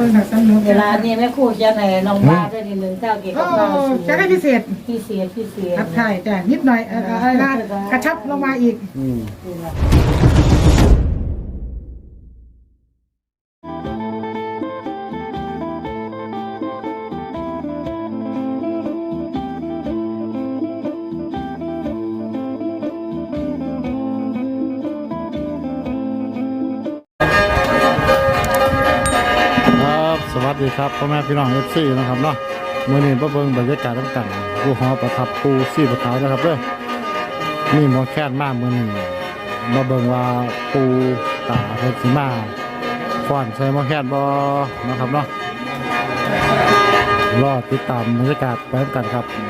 บิ่งค่ะสนุกเวลานี้แม่ครูจะไหนน้องบ้าด้วยนิดนึงเจ้าเกี่ยวโอ้กับข้าวจะได้พิเศษพี่เสียพี่เสียครับใช่แต่นิดหน่อยเอออะไรนะกระชับลงมาอีก อืม ครับพ่อแม่พี่น้องเอฟซีนะครับเนาะมื่อนี้มาเบิ่งบรรยากาศต่างๆอยู่หอประทับปูซี่ประขานะครับเด้อนี่หมอแค่นมากมื่อนี้มาเบิ่งว่าปูตาเทสีมาฟ้อนใส่หมอแค่นบอนะครับเนาะรอติดตามบรรยากาศไปด้วยกันครับครับ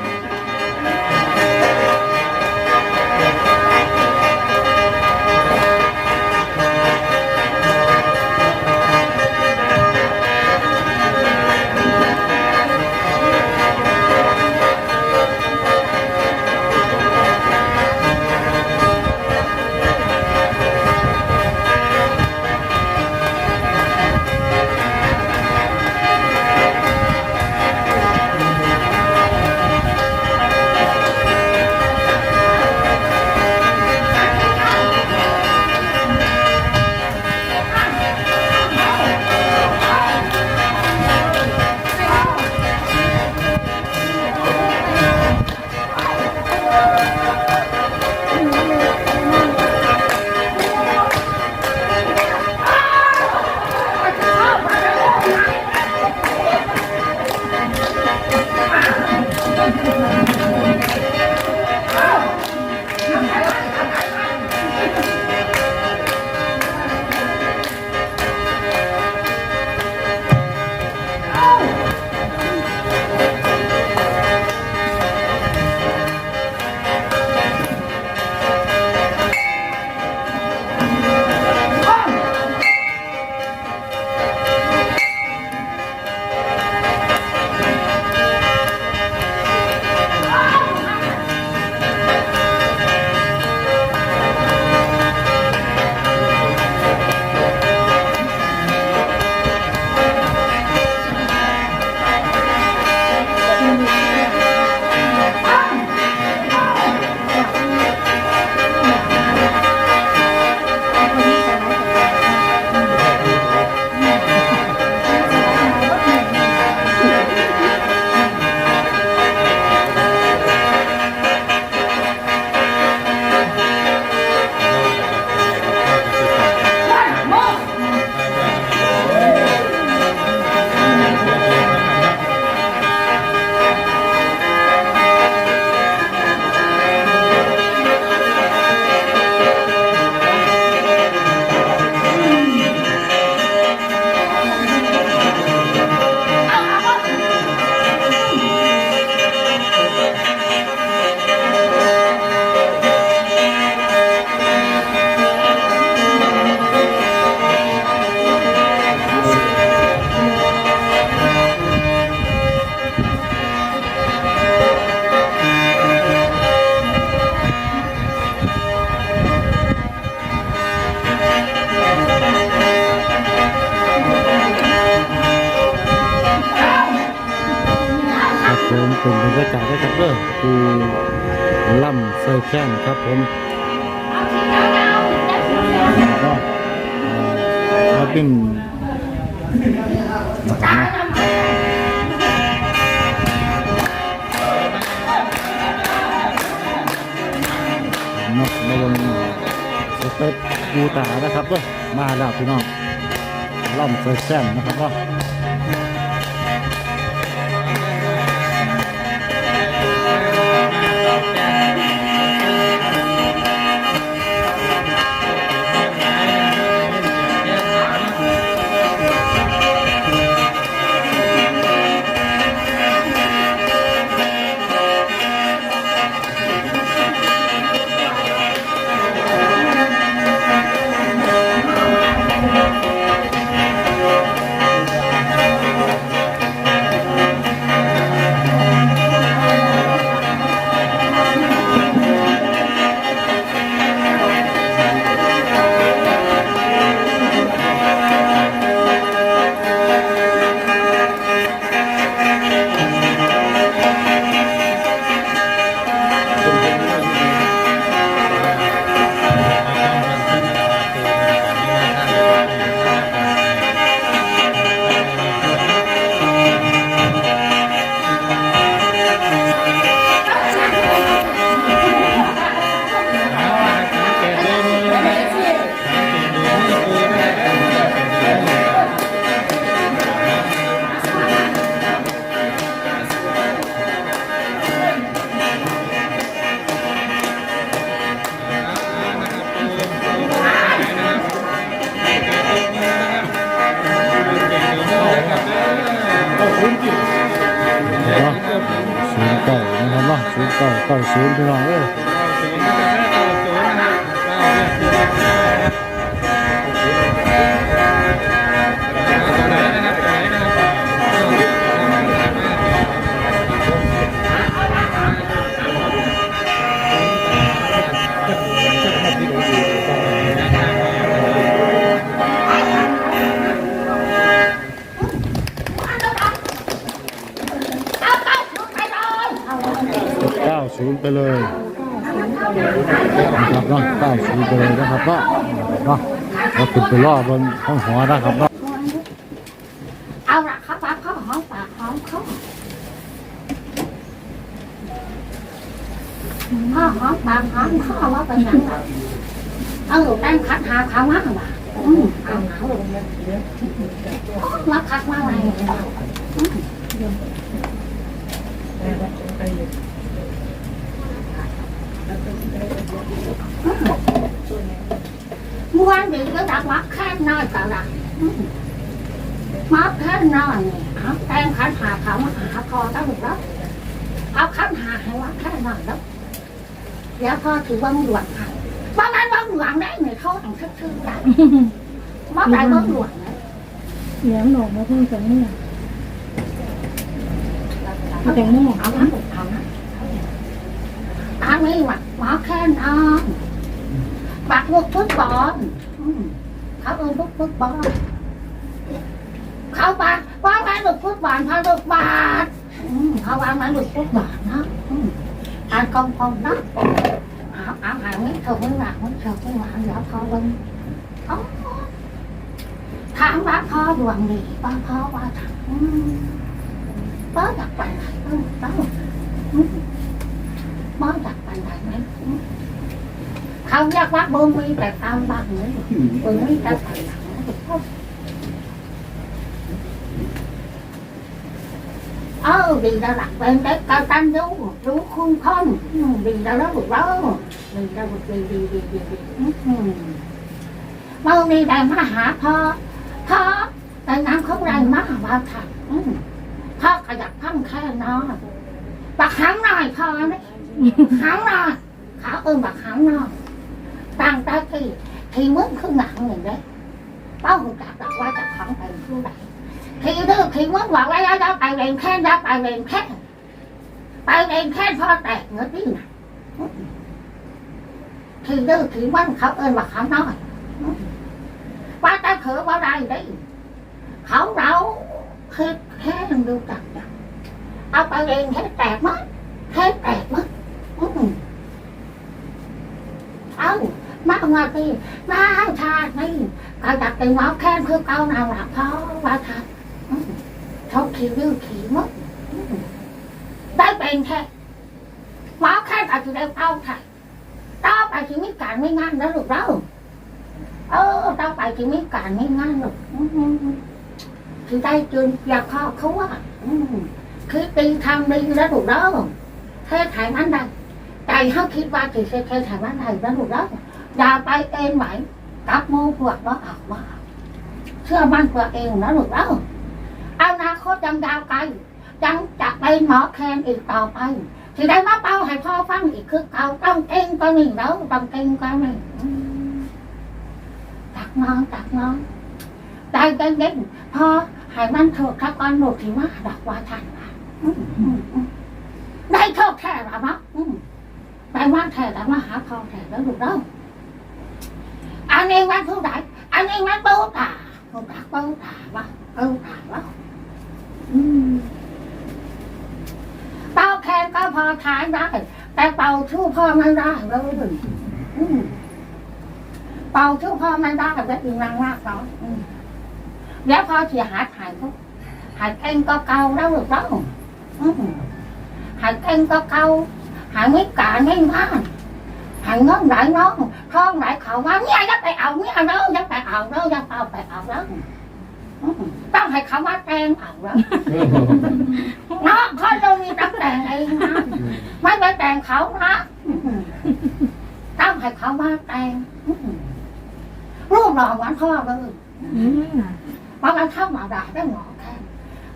ผมก็เอาเป็นนะครับนะนกมาบนสเต็ปปูตานะครับเด้อมาแล้วพี่น้องล่ำเซอร์แค้นนะครับก้ 到时候学了90 ไปเลยนะครับเนาะ90 ไปเลยนะครับเนาะเนาะเราขึ้นไปรอบนห้องหอนะครับเนาะเอาละครับปากเขาหอมปากหอมเขาพ่อหอมปากหอมเขาว่าเป็นยังไงเอาแป้งคัดหาเขาว่าบ่าอืมเอาเขามาคัดมาอะไรเนี่ย มื่อวานดีก็ดักวักแค่น้อยก็ละมาแค่น้อยนี่เอาแป้งขันหาเขามาหาพอตั้งแล้วเอาขันหาให้ว่าแค่น้อยแล้วแล้วพอถือว่ามึงหลวงให้ว่ามันว่าหลวงได้ไหมเขาอังทึกทึกได้ว่าไปว่าหลวงนะเสียงหนอกมาเพิ่งแตงโมแต่งโมเอาทั้งหมดเอานะ อันนี้ว่าหมาแค่น้อยบักลูกฟุตบอลเขาเออลูกฟุตบอลเขาบาว่าไงลูกฟุตบอลพาหลูกบาทอืมเขาว่าไงลูกฟุตบอลนะอืมอ่านกองกองนะอาอาหาไม่ถูกไม่หลักไม่ถูกไม่หลักเดี๋ยวพอเบิ่งเอาถามว่าพ่อดวงดีป้าพ่อว่าถามป้าอยากไปไหนอืมป้า อืมป้าอยากไปไหนไหมอืมเขาอยากว่าบ่มีแต่ตามบ้านนี้บ่มีแต่ปหลังนะเออดีแล้วล่ะเป็น cái cao tăng du du khung không ừ, đi đâu đó được đó đi đâu được đi đi đi đi đi ừ. mau đi đây mà hả พ่อพ่อแต่น้ำ không đây mà vào thật ừ. พ่อขยับพังแค่นอนบักหังหน่อยพ่อนี่หังหน่อยเขาบักหังหน่อยตั้งแต่ที่ที่มึงคือหนังอย่างนี้เป้าหูจักบอกว่าจะของเป็นผู้ใด thì đưa thì muốn บอกว่าเราไปเรียนแค่เราไปเรียนแค่ไปเรียนแค่พอแตกเงินนี่นะ thì đưa thì muốn เขาเอินว่าเขาน้อยว่าแต่เถือว่าได้ดิเขาเราคือแค่ดูจักจักเอาไปเรียน เอามามาตีมาชาตินี่ก็อยากเป็นหมอแค่คือเก่านาหลักเขาว่าทำเขาคิวดื้อขี่มั้งได้เป็นแค่หมอแค่อาจจะได้เป้าไข่ต่อไปที่มีการไม่งานแล้วลูกเราเออต่อไปที่มีการไม่งานลูกอืมที่ได้จนอยากเข้าเขาว่าคือตีทำดีแล้วลูกเราเทถ่ายมันได้ เขาคิดว่าจะเทถ่ายมันได้แล้วลูกเราอย่าไปเองไหมกับโมพวกว่าเอาว่าเชื่อมั่นตัวเองนะลูกเราอนาคตยังยาวไกลยังจะเป็นหมอแคนอีกต่อไปที่ได้มาเป้าให้พ่อฟังอีกคือเอาต้องเก่งก็หนี่งแล้วต้องเก่งก็หนี่อืมตักน้องตักน้องได้เก่งๆพอให้มันถูกทักวันหนุกที่ว่าดอกว่าทันได้โชคแท้แล้วเนาะอืม ได้ว่าแท้แล้วมาหาพ่อแท้แล้วลูกเราอันนี้วันเท่าไหร่อันนี้วันเป้าตาเป้าตาเป้าตาว่าเป้าตาว่าเป่าแคนก็พอทานได้แต่เป่าชู้พ่อไม่ได้เลยอืมเป่าชู้พ่อไม่ได้แบบอีนางมากเนาะอืมแล้วพอเสียหายหายเขาหายเก่งก็เกาแล้วหรือเปล่าอืมหายเก่งก็เกา หายไม่กาไม่มากหายงอนไหลน้องท้องไหลเขาว่าเนี่ยอยักไปเอาเนี่ยเด้ออยักไปเอาเด้ออยักเอาไปเอาแล้วอืมต้องให้เขาว่าแตงเอาแล้วเนาะเขาเรามีตั้งแต่งเองนะไม่ไปแต่งเขานะต้องให้เขามาแต่งรูปหล่อเหมือนพ่อเลยเพราะมันเข้ามาได้ได้หงอแค่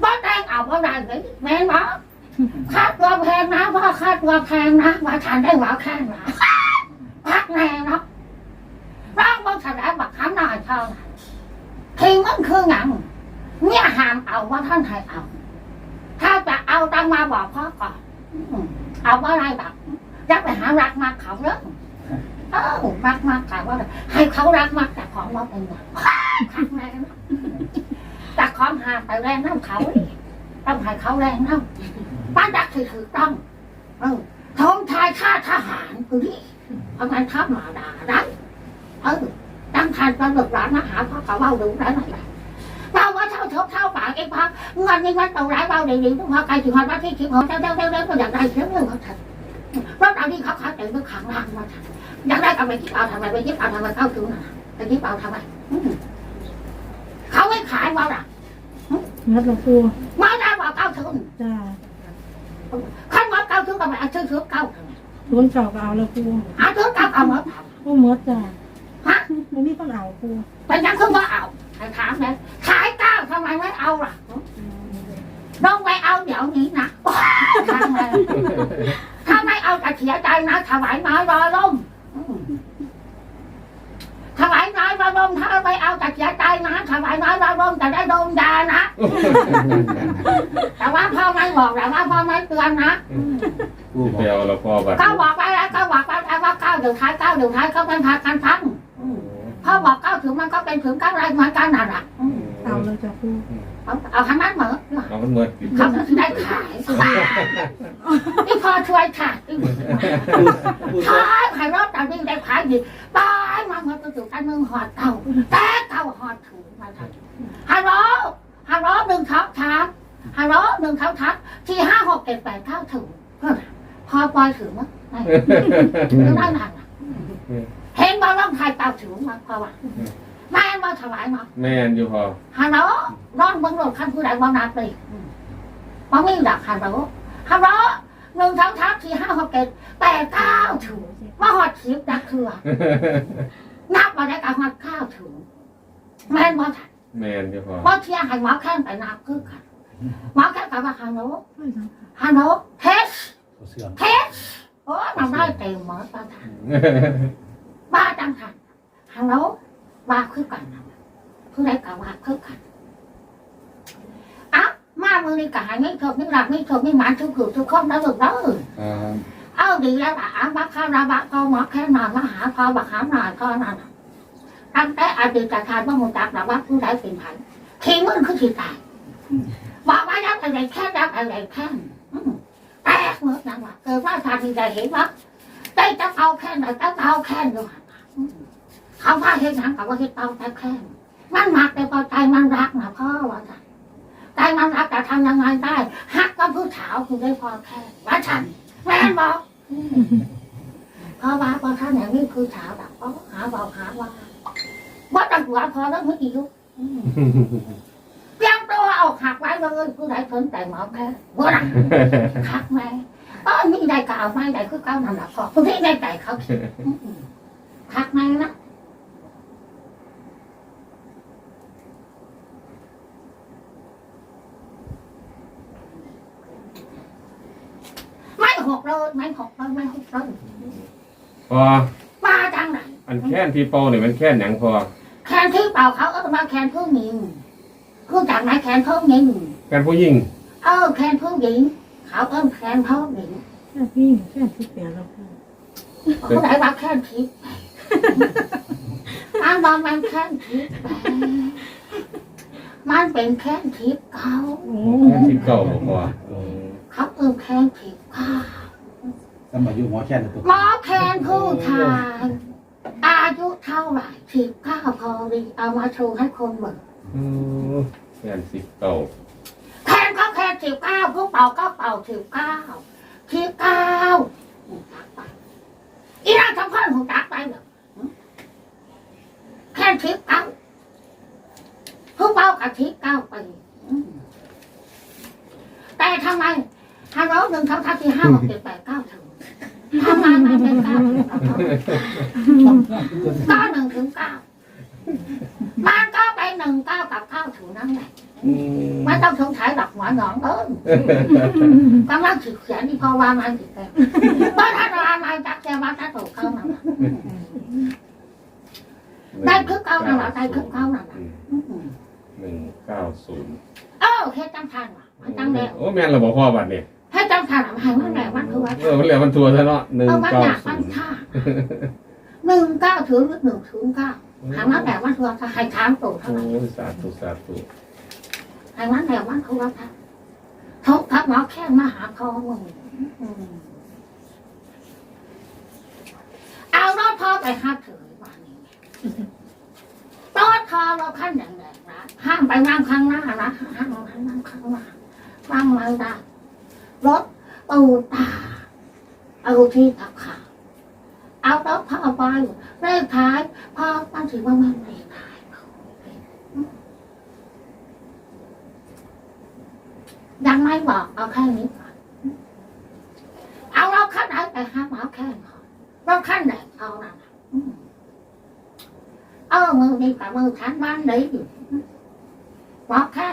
บ่แต่งเอาบ่ได้เลยแม่นบ่ ค่าตัวแพงนะพ่อค่าตัวแพงนะว่าทานได้หวาแค่นะพักแน่เนาะร่างบางสลายบักคำหน่อยเท่านั้นทีมันคือหยังเนี่ยห้ามเอาว่าท่านให้เอา ถ้าจะเอาตังมาบอกพ่อก่อนอืมเอาว่าอะไรแบบจะไปหารักมากเขาเนอะเออรักมากเขาว่าให้เขารักมากแต่ของว่าเป็นอย่างขังแรงเนอะแต่ของหามไปแรงน้ำเขาดิต้องให้เขาแรงน้ำ ป้าดักคือถือต้องเออท้องชายข้าทหารคือดิทำไมทับหมาดาได้เออตั้งทานตลกร้านอาหารพ่อกะว่าดูได้ไหมเราว่าเท่าทบเท่าปากไอ้พักเงินนี่มันต้องร้ายเบาเดี๋ยวนี้ต้องพาใครถึงหอว่าที่คิดของเจ้าเจ้าเจ้าเจ้าก็อยากได้เสียเรื่องเขาทันเพราะตอนนี้เขาขาดใจเรื่องขังล่างมาทันอยากได้ทำไมคิดเอาทำไมไปคิดเอาทำไมเข้าถึงน่ะไปคิดเอาทำไมเขาไม่ขายว่าล่ะงัดหลวงปูไม่ได้ว่าเก้าถึงจ้า ขั้นว่าเก้าถึงก็ไม่เอาชื่อชื่อเก้าถึงทุนเก่าก็เอาแล้วปูเอาถึงเก้าเอาหมดปูเมดจ้าฮะไม่มีคนเอาปูเป็นยังคือว่าเอาใครถามเลยขายเก้าทำไมไม่เอาล่ะลองไปเอาเดี๋ยวนี้นะทำไมถ้าไม่เอาจะเสียใจนะถวายน้อยรอลมอืมถวายน้อยรอลมถ้าไม่เอาจะเสียใจนะถวายน้อยรอลมจะได้โดนด่านะ แต่ว่าพ่อไม่บอกแต่ว่าพ่อไม่เตือนนะไปเอาเราพอบัตรก็บอกไปแล้วก็บอกไปแล้วว่าเก้าเดี๋ยวท้ายเก้าเดี๋ยวท้ายก็เป็นพากันพังอืมพ่อบอกเก้าถึงมันก็เป็นถึงเก้าไรเหมือนกันน่ะนะอืมเอาเลยจ้าปู เอาเอาทั้งนั้นเหมือนเอามันเมื่อเขาจะได้ขายนี่พอช่วยขายขายขายรอบแต่วิ่งได้ขายดีตายมาเมื่อตัวจุดอันหนึ่งหอดเก่าแต่เก่าหอดถูมาทันฮัลโหลฮัลโหลหนึ่งทับทับฮัลโหลหนึ่งทับทับที่ห้าหกเจ็ดแปดเก้าถึงพอปล่อยถึงมั้ยไม่ได้นานเห็นบอลล่องไทยเก่าถึงมั้ยพอว่า แม่มาถวายมาแม่นอยู่พอฮัลโหลร้องบังโหลดขั้นผู้ใดบ้างนัดไปบ้างไม่ดักฮัลโหลฮัลโหลหนึ่งทับทับที่ห้าหกเจ็ดแปดเก้าถึงว่าหอดทิพย์ดักเถื่อนับมาได้การหอดข้าวถึงแม่นบ่ทันแม่นอยู่พอบ่เที่ยงให้หมอแค้นไปนับคือกันหมอแค้นกับว่าฮัลโหลฮัลโหลเทสเทสโอ้ทำได้เต็มหมอบ้าทันบ้าจังทันฮัลโหล ว่าคือกันนะผู้ใดกับว่าคือกันอะมามือนี้กายไม่ชมไม่หลับไม่ชมไม่หมานทุกข์ทุกข้อแล้วหลุดแล้วอ่าเอาดีแล้วล่ะอาบักข้าราบักพอหมอแค่นอนมาหาพอบักหามหน่อยก็นั่นน่ะตั้งแต่อดีตชาติว่ามุจักระบักผู้ใดเป็นพันขี้มึนคือขี้ตายบอกว่าแล้วอะไรแค่แล้วอะไรแค่อืมแตกเมื่อนั้นว่าเกิดว่าชาติที่ใดเห็นว่าได้จะเอาแค่ไหนจะเอาแค่ด้วยอืม เขาว่าเห็นหนังกับว่าเห็นเอาแต่แค่มันมักแต่พอใจมันรักนะพ่อว่าจ้ะใจมันรักแต่ทำยังไงได้ฮักก็ผู้สาวคือได้พอแค่ว่าฉันแม่นบอกเพราะว่าพอท่านอย่างนี้คือสาวแบบอ๋อหาบอกหาว่าว่าตำรวพอแล้วไม่อีกเตรียมตัวเอาหักไว้เลยผู้ใดสนใจหมอแค่ว่าหักไหมอ๋อมีได้ก็เอาไม่ได้คือเก้านั่นแหละพอผู้ที่ได้ใจเขาหักไหมนะไม่หกเลยไม่หกเลยไม่หกเลย พ อมาจังไหนอันแค่นที่เป่าเนี่ยมันแค่นหยังพอแคนที่เปล่าเขาเออมาแคนผู้หญิงคือจากไหนแคนผู้หญิงแค่นผู้หญิงเออแคนผู้หญิงเขาเอิ้นแคนผู้หญิงแค่พี่แค่ที่เปลี่ยนแล้วปูเขาได้ว่าแคนทิพย์มันบอกมันแคนทิพย์มันเป็นแคนทิพย์เขาโอ้แค่นที่เก่าบ่พออืมเขาเอิ้นแคนทิพย์เขา สมัยอยู่หมอแค่นตัวหมอแคนผู้ชายอายุเท่าไหร่สิบเก้าพอดีเอามาโชว์ให้คนเบิ่งอืมแค่นสิบเก่าแคนก็แคนสิบเก้าผู้เป่าก็เป่าสิบเก้าสิบเก้าหูจักไปอีน่าทำพ่อหูจักไปเหรอแคนสิบเก้าผู้เป่ากับสิบเก้าไปอืมแต่ทำไมฮัลโหลหนึ่งสองสามสี่ห้าหกเจ็ดแปดเก้าถึงทำ ไมไม่เป็นเก้าถึงเก้าเก้าหนึ่งถึงเก้ามันก็ไปหนึ่งเก้ากับเก้าถึงนั่นแหละอืมไม่ต้องสงสัยหรอกหมอหนองเอ้ยกำลังสืบเสียนี่พอว่ามันสิแกบ้านอะไรจักแกมาถ้าถูกเข้านั่นน่ะได้คือเก้านั่นแหละได้คือเก้านั่นแหละหนึ่งเก้าศูนย์เออเฮ็ดจังทันว่ะมันจังแล้วโอ้แม่นเราบอกพ่อบัตรเนี่ย เฮ็ดจังทันอะให้มันแหลมันคือว่าเออมันเหลือมันทัวร์ซะเนาะหนึ่งเออมันเก้าอยากศูมันนย์ท่าหนึ่งเก้าถึงหนึ่งถึงเก้าหามันแหลมันคือว่าให้ถามตัวเท่าโอ้นั้นสาธุสาธุให้มันแหลมันคือว่าท่าทบทับหมอแค่มาหาคอมึงอืมเอารถพ่อไปห้าถือวันนี้รถพอเราขั้นแดงๆนะห้ามไปนั่งข้างหน้านะห้ามไปนั่งข้างหน้านั่งไม่ได้ รถปูตา เอาที่ตักขาเอารถพ่อไปเลขท้ายพอตั้งถือว่ามันเลขท้ายยังไม่บอกเอาแค่นี้ก่อนเอาเราขั้นไหนไปห้ามอแค่ก่อนเราขั้นไหนเอานั่นะเออมือนี่กับมือฉันบ้าน đấy บอแค่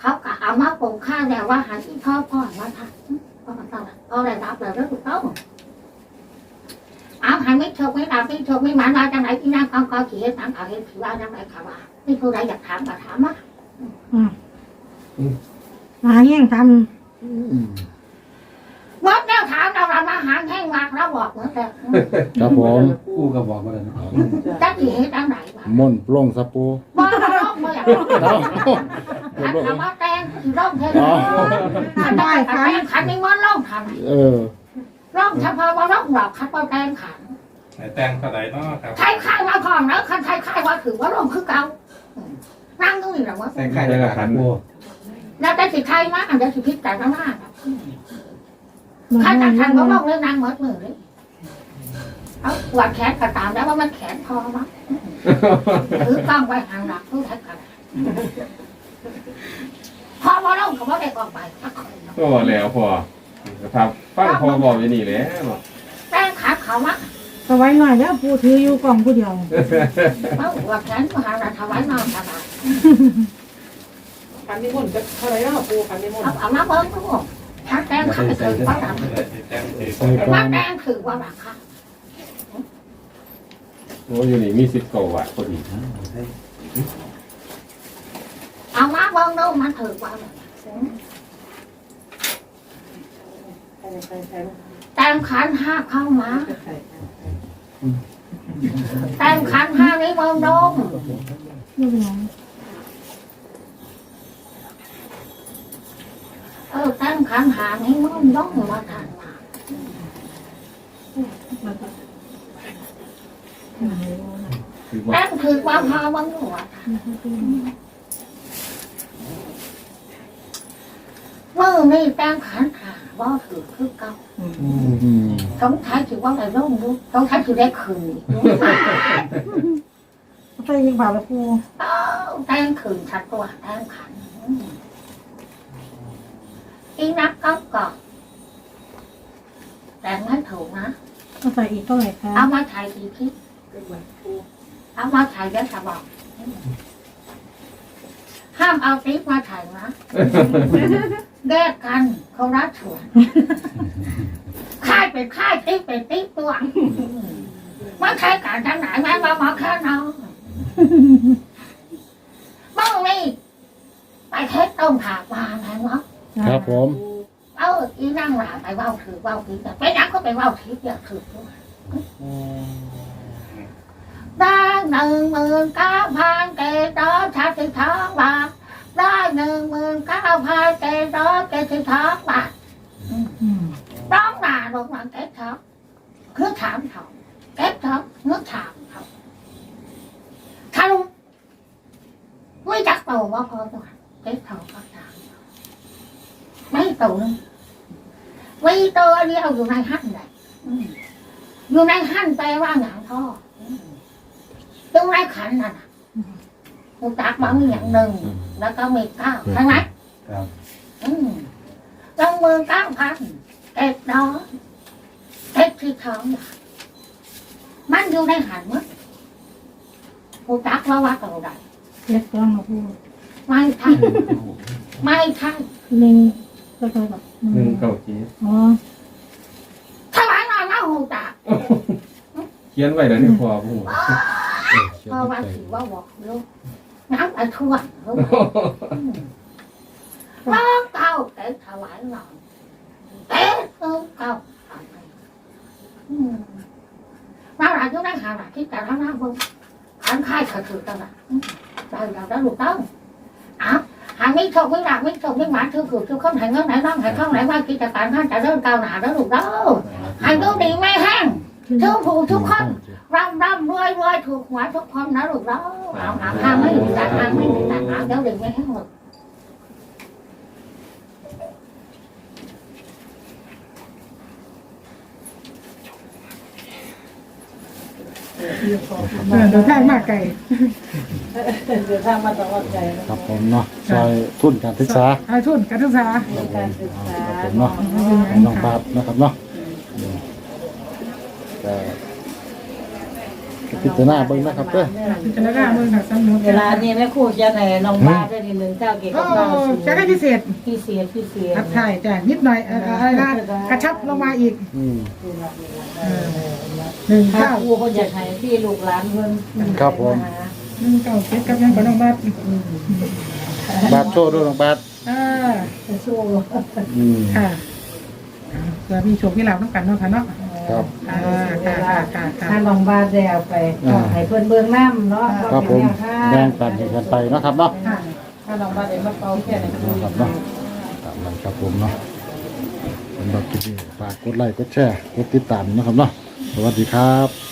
เขากะเอามาปงข้าวแต่ว่าหาที่พ่อพ่อมาทำพ่อต้องเอาอะไรรับเลย rất ถูกต้องเอาหาไม่ชกไม่ดาไม่ชกไม่หมานว่าจังไหนที่นั่งก็ก็ขี่ถามเขาเห็นผีว่าจังไหนเขาว่านี่ผู้ใดอยากถามก็ถามมามาแย่งทวัดแล้วถามเราเรามาหาแห้งมากเราบอกเหมือนกันครับผมกูก็บอกมาแล้วนะจะขี่ให้จังไหนวะมนต์ปลงสะปูบอกเราร้องไม่อยากเอ้า ขันคำว่าแตงคือร้องเท่อ๋อขันได้ขันแตงขันนี่มันร้องทำเออร้องเฉพาะว่าร้องหลอกคัดว่าแตงขันแต่งเท่าไหร่เนาะครับไทยค่ายมาก่อนแล้วคันไทยค่ายว่าถือว่าร้องคือเก่าอืมนั่งตรงนี้แหละว่าแต่งค่ายได้ละขันกูแล้วแต่สิไทยมาอันเดียวสิพิษแต่ละหน้าำข้าจัดทันก็ร้องเรื่องนางเหมือนมือเลยเอาปวดแขนก็ตามแล้วว่ามันแขนพอมั้งถือกล้องไว้ห่างหลักผู้ทักกัน พอมาร้องก็ว่าได้กองไปสักคนก็แล้วพอครับฟังพอบอกอย่างนี้แหล้ว แตงขาเขามาสไว้หน่อยแล้วปูถืออยู่กล่องผู้เดียวเอาปวดแขนก็หาเราถวายนอนสบายคันนิมนต์จะเท่าไหร่เนาะปูคันนิมนเอาต์เอามาเบิ้งทุกคนถ้าแตงขาถือว่าหลังแต่งถือใส่ปว่าลาแดงคือว่าราคาโอ้อยู่นี่มีสิบเก้าวัตต์พอดี เอามาเบิ้งดูมันถือว่าอะไรแตงขันห้าเข้ามาแตงขันห้านี้เบิ้งดูไม่เป็นไรเออแตงขันหานี้เบิ้งดูมาทานมาคือแตว่างคือว่าพาเบิ้งดูว่ เมื่อนี่แตงขันหาบ่ถือคือเก่าอืมสงสัยถือว่าอะไรร่มดูสงสัยถือได้คืนใส่ยิงบาทละปูเอ้าแตงคืนชัดกว่าแตงขันอืมอีนักก็กอดแต่ไม่ถูกนะก็ใส่อีกเท่าไหร่คะเอามาถ่ายอีกทีเอามาถ่ายได้สบอก ห้ามเอาติ๊กมาถ่ายนะแยกกันเขารัดส่วนค่ายเป็นค่ายติ๊กเป็นติ๊กตัวมันใช่การทางไหนแม่มาหมอแค่น้องมึงนี่ไปเทสต้มถากมาไงวะครับผม เอออีนั่งหลาไปเว้าถือเว้าถือแต่ไปนักก็ไปเว้าถืออย่าถือด้วย ได้หนึ่งหมื่นเก้าพันเกตร้อยชาติทองบาทได้หนึ่งหมื่นเก้าพันเกตร้อยเกติทองบาทอืมร้องหนาลงมาเก็บทองคือถามเขาเก็บทองเงือกถามเขาถ้าลุงไม่จักโตว่าพอตัวเก็บทองก็ถามไม่โตนึงวีตัวเดียวอยู่ในหั่นเลยอยู่ในหั่นแปลว่าหนังท่อ ตรงในขันน่ะนะมูตักบางอย่างหนึ่งแล้วก็มีเก้าใช่ไหมครับอืมลงมือเก้าพันเก็บดอกเก็บที่ท้องน่ะมันอยู่ในหันมั้งมูตักว่าว่าตัวใดเล็กกล่องละปูไม่ทันไม่ทันหนึ่งก็เท่ากับหนึ่งเก้าเจ็ดอ๋อถ้าหลายนอนแล้วหูตาเขียนไว้แล้วนี่พอผู้เพราะว่าถือว่าบอกลูกน้ำไอ้ทั่วลูกน้องเก่าแต่ถวายหน่อยเอ๊ะเออเก่าอืมเราหลานก็ได้หาหลานที่แต่ละหน้าเบิ่งขันค่ายขัดถือตั้งแต่ได้เราได้ลูกต้องอะหางไม่ชอบไม่หลักไม่ชอบไม่หวานถือขือถือข้นหายเงินไหนน้องหายข้องไหนว่ากิจการท่านจะเริ่มก้าวหน้าแล้วลูกเด้อหายดูดีไม่แห้ง ทุกผู้ทุกคนร่ำร่ำรวยรวยถูกหวยทุกคนนะลูกเราเอาหนังทางไม่มีแต่ทางไม่มีแต่หางเดี๋ยวเด็กไม่ให้หมดเออเดินทางมากไกลเดินทางมาตลอดใจครับผมเนาะซอยทุนการศึกษาอาทุนการศึกษาการศึกษาครับผมเนาะให้น้องบาทนะครับเนาะอืม ก็ก็พิจารณาเบิ่งนะครับเด้อพิจารณาเมืองค่ะสำนึกเวลานี้แม่ครูจะให้น้องบาได้ทีหนึ่งเจ้าเกี่ยวก็กับเราจะได้พิเศษพี่เสียพี่เสียครับถ่ายแต่นิดหน่อยเอออะไรนะกระชับลงมาอีกอืมเออหนึ่งถ้าเก้าครูคนอยากให้พี่ลูกหลานเพิ่นครับผมหนึ่งเก้าเจ็ดกับยังกับน้องบัดบาทโชว์ด้วยน้องบาทอ่าสู้อืมค่ะเผื่อมีโชคมีลาภน้ำกันเนาะค่ะเนาะ ครับอ่าค่ะค่ะค่ะค่ะถ้าน้องบาได้เอาไปให้เพิ่นเบิ่งน้ำเนาะครับผมแบ่งปันให้กันไปเนาะครับเนาะค่ะถ้าน้องบาได้มาเป่าแค่ไหนครูนะครับเนาะตามนั้นครับผมเนาะสำหรับคลิปนี้ฝากกดไลค์กดแชร์กดติดตามนะครับเนาะสวัสดีครับ